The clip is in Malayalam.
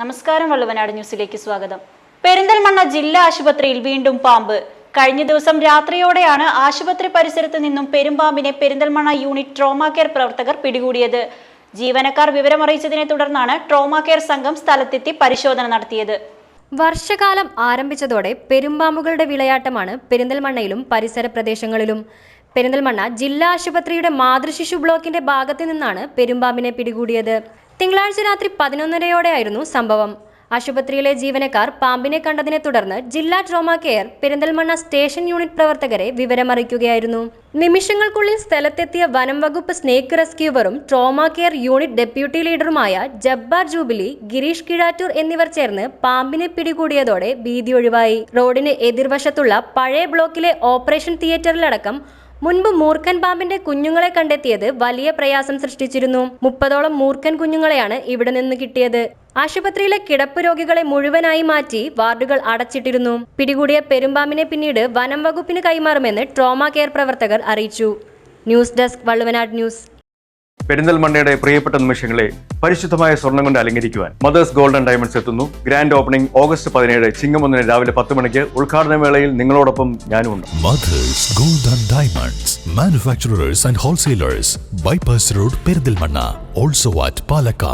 നമസ്കാരം വള്ളുവനാട് ന്യൂസിലേക്ക് സ്വാഗതം. പെരിന്തൽമണ്ണ ജില്ലാ ആശുപത്രിയിൽ വീണ്ടും പാമ്പ്. കഴിഞ്ഞ ദിവസം രാത്രിയോടെയാണ് ആശുപത്രി പരിസരത്ത് നിന്നും പെരുമ്പാമ്പിനെ പെരിന്തൽമണ്ണ യൂണിറ്റ് ട്രോമാ കെയർ പ്രവർത്തകർ പിടികൂടിയത്. ജീവനക്കാർ വിവരമറിയിച്ചതിനെ തുടർന്നാണ് ട്രോമാ കെയർ സംഘം സ്ഥലത്തെത്തി പരിശോധന നടത്തിയത്. വർഷകാലം ആരംഭിച്ചതോടെ പെരുമ്പാമ്പുകളുടെ വിളയാട്ടമാണ് പെരിന്തൽമണ്ണയിലും പരിസര പ്രദേശങ്ങളിലും. പെരിന്തൽമണ്ണ ജില്ലാ ആശുപത്രിയുടെ മാതൃശിശു ബ്ലോക്കിന്റെ ഭാഗത്തു നിന്നാണ് പെരുമ്പാമ്പിനെ പിടികൂടിയത്. തിങ്കളാഴ്ച രാത്രി പതിനൊന്നരയോടെയായിരുന്നു സംഭവം. ആശുപത്രിയിലെ ജീവനക്കാർ പാമ്പിനെ കണ്ടതിനെ തുടർന്ന് ജില്ലാ trauma care Perinthalmanna station unit പ്രവർത്തകരെ വിവരമറിയിക്കുകയായിരുന്നു. നിമിഷങ്ങൾക്കുള്ളിൽ സ്ഥലത്തെത്തിയ വനം വകുപ്പ് സ്നേക്ക് റെസ്ക്യൂവറും ട്രോമാ കെയർ യൂണിറ്റ് ഡെപ്യൂട്ടി ലീഡറുമായ ജബ്ബാർ ജൂബിലി ഗിരീഷ് കിഴാറ്റൂർ എന്നിവർ ചേർന്ന് പാമ്പിനെ പിടികൂടിയതോടെ ഭീതി ഒഴിവായി. റോഡിന് എതിർവശത്തുള്ള പഴയ ബ്ലോക്കിലെ ഓപ്പറേഷൻ തിയേറ്ററിലടക്കം മുൻപ് മൂർഖൻ പാമ്പിന്റെ കുഞ്ഞുങ്ങളെ കണ്ടെത്തിയത് വലിയ പ്രയാസം സൃഷ്ടിച്ചിരുന്നു. മുപ്പതോളം മൂർഖൻ കുഞ്ഞുങ്ങളെയാണ് ഇവിടെ നിന്ന് കിട്ടിയത്. ആശുപത്രിയിലെ കിടപ്പ് രോഗികളെ മുഴുവനായി മാറ്റി വാർഡുകൾ അടച്ചിട്ടിരുന്നു. പിടികൂടിയ പെരുമ്പാമ്പിനെ പിന്നീട് വനം വകുപ്പിന് കൈമാറുമെന്ന് ട്രോമ കെയർ പ്രവർത്തകർ അറിയിച്ചു. News desk Valluvanad news. പെരിന്തൽമണ്ണയുടെ പ്രിയപ്പെട്ട നിമിഷങ്ങളെ പരിശുദ്ധമായ സ്വർണം കൊണ്ട് അലങ്കരിക്കുവാൻ മദേഴ്സ് ഗോൾഡൻ ഡയമണ്ട്സ് എത്തുന്നു. ഗ്രാൻഡ് ഓപ്പണിംഗ് ഓഗസ്റ്റ് പതിനേഴ് ചിങ്ങമൊന്നിന് രാവിലെ പത്ത് മണിക്ക് ഉദ്ഘാടന വേളയിൽ നിങ്ങളോടൊപ്പം ഞാനും Mother's Golden Diamonds manufacturers and wholesalers bypass road Perinthalmanna. Also at Palakkad.